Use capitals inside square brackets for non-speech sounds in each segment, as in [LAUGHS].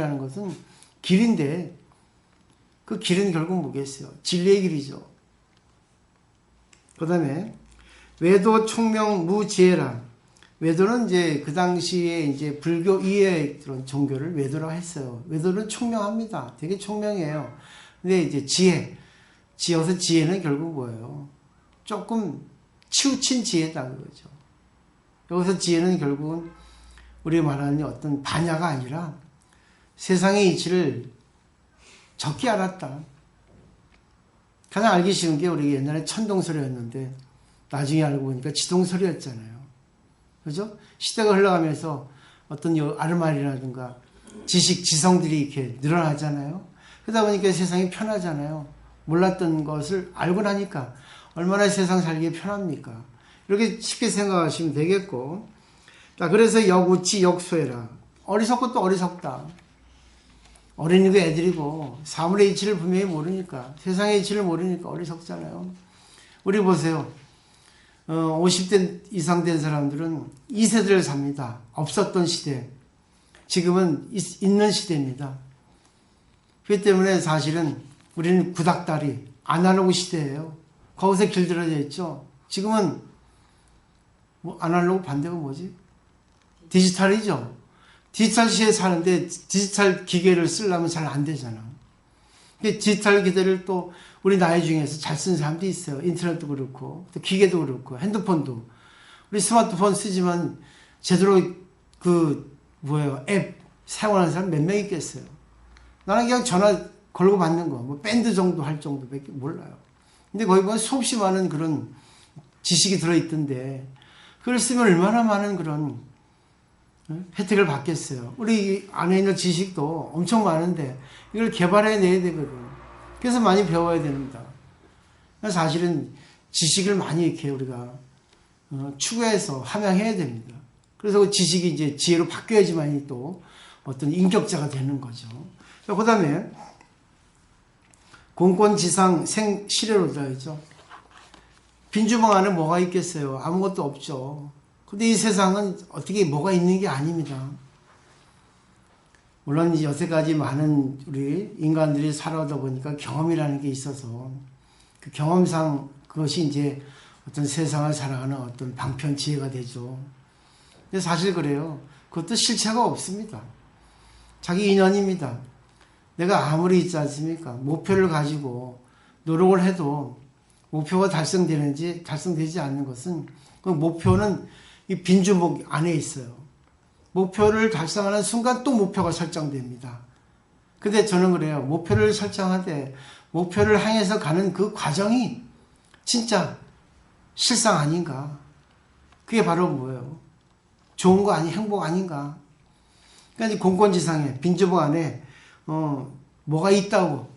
종교라는 것은 길인데 그 길은 결국 뭐겠어요? 진리의 길이죠. 그 다음에 외도 총명 무지혜라. 외도는 이제 그 당시에 이제 불교 이외의 그런 종교를 외도라고 했어요. 외도는 총명합니다. 되게 총명해요. 근데 이제 지혜. 지어서 지혜는 결국 뭐예요? 조금 치우친 지혜다 그거죠. 여기서 지혜는 결국은 우리 말하는 어떤 반야가 아니라 세상의 이치를 적게 알았다. 가장 알기 쉬운 게 우리 옛날에 천동설이었는데 나중에 알고 보니까 지동설이었잖아요. 그죠? 시대가 흘러가면서 어떤 요 아르말이라든가 지식, 지성들이 이렇게 늘어나잖아요. 그러다 보니까 세상이 편하잖아요. 몰랐던 것을 알고 나니까 얼마나 세상 살기 편합니까? 이렇게 쉽게 생각하시면 되겠고. 자, 그래서 역우치 역소해라. 어리석고 또 어리석다. 어린이고 애들이고 사물의 이치를 분명히 모르니까 세상의 이치를 모르니까 어리석잖아요. 우리 보세요. 어, 50대 이상 된 사람들은 2세대를 삽니다. 없었던 시대. 지금은 있, 있는 시대입니다. 그렇기 때문에 사실은 우리는 구닥다리, 아날로그 시대예요. 거기서 길들어져 있죠. 지금은 뭐 아날로그 반대가 뭐지? 디지털이죠. 디지털 시대에 사는데 디지털 기계를 쓰려면 잘 안 되잖아. 디지털 기계를 또 우리 나이 중에서 잘 쓰는 사람도 있어요. 인터넷도 그렇고, 또 기계도 그렇고, 핸드폰도. 우리 스마트폰 쓰지만 제대로 그, 뭐예요, 앱 사용하는 사람 몇 명 있겠어요. 나는 그냥 전화 걸고 받는 거, 뭐 밴드 정도 할 정도밖에 몰라요. 근데 거기 보면 수없이 많은 그런 지식이 들어있던데, 그걸 쓰면 얼마나 많은 그런 혜택을 받겠어요. 우리 안에 있는 지식도 엄청 많은데 이걸 개발해 내야 되거든. 그래서 많이 배워야 됩니다. 사실은 지식을 많이 이렇게 우리가 어, 추구해서 함양해야 됩니다. 그래서 그 지식이 이제 지혜로 바뀌어야지만이 또 어떤 인격자가 되는 거죠. 그 다음에 공권지상 생시례로 들어있죠. 빈주방 안에 뭐가 있겠어요? 아무것도 없죠. 근데 이 세상은 어떻게 뭐가 있는 게 아닙니다. 물론 여태까지 많은 우리 인간들이 살아오다 보니까 경험이라는 게 있어서 그 경험상 그것이 이제 어떤 세상을 살아가는 어떤 방편 지혜가 되죠. 근데 사실 그래요. 그것도 실체가 없습니다. 자기 인연입니다. 내가 아무리 있지 않습니까? 목표를 가지고 노력을 해도 목표가 달성되는지 달성되지 않는 것은 그 목표는 이 빈주목 안에 있어요. 목표를 달성하는 순간 또 목표가 설정됩니다. 근데 저는 그래요. 목표를 설정하되 목표를 향해서 가는 그 과정이 진짜 실상 아닌가. 그게 바로 뭐예요? 좋은 거 아니, 행복 아닌가. 그러니까 공권지상에, 빈주목 안에, 어, 뭐가 있다고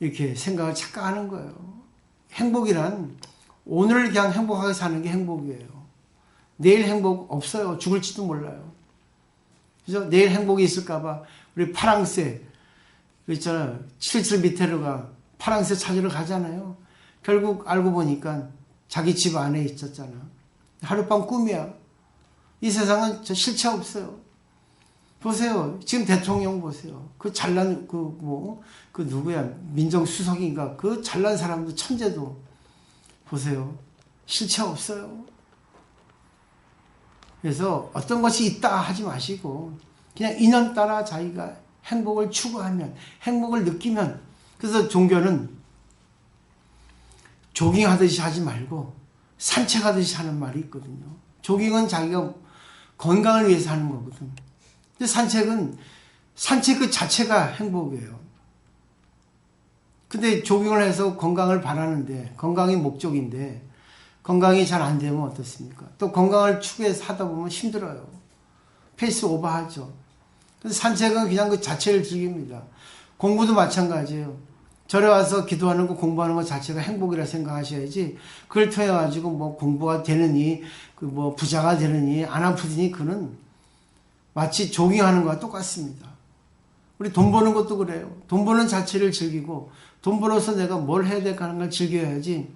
이렇게 생각을 착각하는 거예요. 행복이란 오늘 그냥 행복하게 사는 게 행복이에요. 내일 행복 없어요. 죽을지도 몰라요. 그죠? 내일 행복이 있을까봐 우리 파랑새 그 있잖아요. 칠칠 밑에로 가 파랑새 찾으러 가잖아요. 결국 알고 보니까 자기 집 안에 있었잖아. 하룻밤 꿈이야. 이 세상은 저 실체 없어요. 보세요. 지금 대통령 보세요. 그 잘난 그 뭐 그 누구야 민정수석인가 그 잘난 사람도 천재도 보세요. 실체 없어요. 그래서 어떤 것이 있다 하지 마시고 그냥 인연 따라 자기가 행복을 추구하면 행복을 느끼면 그래서 종교는 조깅하듯이 하지 말고 산책하듯이 하는 말이 있거든요. 조깅은 자기가 건강을 위해서 하는 거거든. 근데 산책은 산책 그 자체가 행복이에요. 근데 조깅을 해서 건강을 바라는데 건강이 목적인데 건강이 잘 안 되면 어떻습니까? 또 건강을 추구해서 하다 보면 힘들어요. 페이스 오버하죠. 그래서 산책은 그냥 그 자체를 즐깁니다. 공부도 마찬가지예요. 절에 와서 기도하는 거 공부하는 것 자체가 행복이라 생각하셔야지 그걸 통해 가지고 뭐 공부가 되느니 그 뭐 부자가 되느니 안 아프더니 그는 마치 조깅하는 거와 똑같습니다. 우리 돈 버는 것도 그래요. 돈 버는 자체를 즐기고 돈 벌어서 내가 뭘 해야 될까 하는 걸 즐겨야지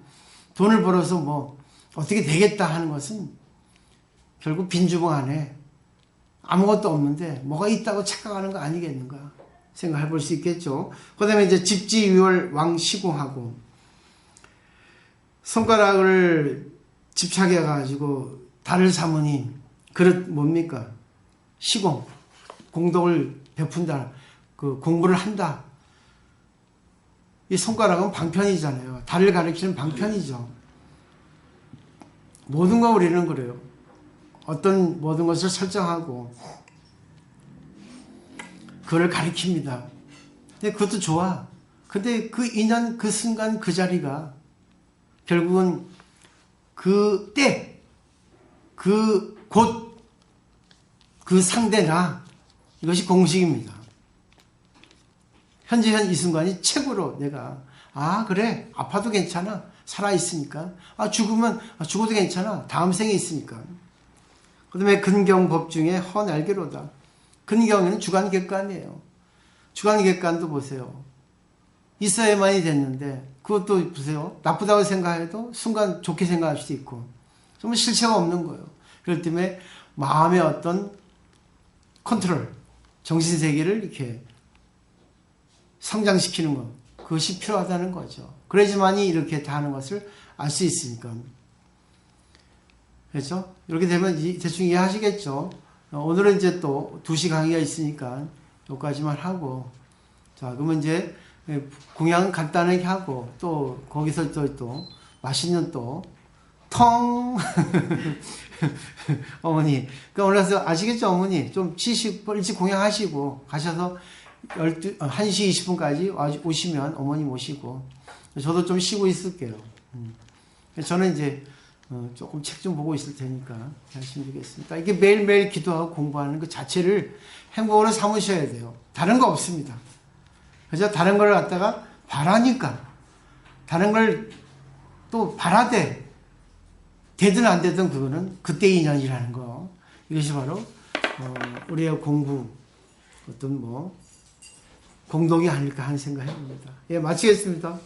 돈을 벌어서 뭐 어떻게 되겠다 하는 것은 결국 빈주방 안에 아무것도 없는데 뭐가 있다고 착각하는 거 아니겠는가 생각해 볼 수 있겠죠. 그 다음에 이제 집지위월 왕시공하고 손가락을 집착해 가지고 달을 삼으니 그릇 뭡니까? 시공 공덕을 베푼다 그 공부를 한다 이 손가락은 방편이잖아요 달을 가리키는 방편이죠 모든 거 우리는 그래요. 어떤 모든 것을 설정하고 그걸 가리킵니다. 근데 그것도 좋아. 근데 그 인연 그 순간 그 자리가 결국은 그 때, 그 곳, 그 상대나 이것이 공식입니다. 현재 현 이 순간이 최고로 내가 아 그래. 아파도 괜찮아 살아 있으니까. 아 죽으면 아, 죽어도 괜찮아. 다음 생에 있으니까. 그 다음에 근경법 중에 헌알기로다. 근경에는 주간객관이에요. 주간객관도 보세요. 있어야만이 됐는데 그것도 보세요. 나쁘다고 생각해도 순간 좋게 생각할 수도 있고. 정말 실체가 없는 거예요. 그렇기 때문에 마음의 어떤 컨트롤, 정신세계를 이렇게 성장시키는 것 그것이 필요하다는 거죠. 그래야지만이 이렇게 다 하는 것을 알 수 있으니까. 그렇죠? 이렇게 되면 이- 대충 이해하시겠죠? 어, 오늘은 이제 또 2시 강의가 있으니까 여기까지만 하고 자 그러면 이제 예, 공양은 간단하게 하고 또 거기서 또, 또 맛있는 또 텅 [LAUGHS] 어머니 그 오늘서 아시겠죠 어머니 좀 치식 일찍 공양하시고 가셔서 12, 어, 1시 20분까지 오시면 어머니 모시고 저도 좀 쉬고 있을게요 음. 저는 이제 어, 조금 책 좀 보고 있을 테니까 말씀드리겠습니다 이게 매일매일 기도하고 공부하는 그 자체를 행복으로 삼으셔야 돼요 다른 거 없습니다 그죠? 다른 걸 갖다가 바라니까. 다른 걸 또 바라되, 되든 안 되든 그거는 그때 인연이라는 거. 이것이 바로, 어, 우리의 공부, 어떤 뭐, 공동이 아닐까 하는 생각 해봅니다. 예, 마치겠습니다.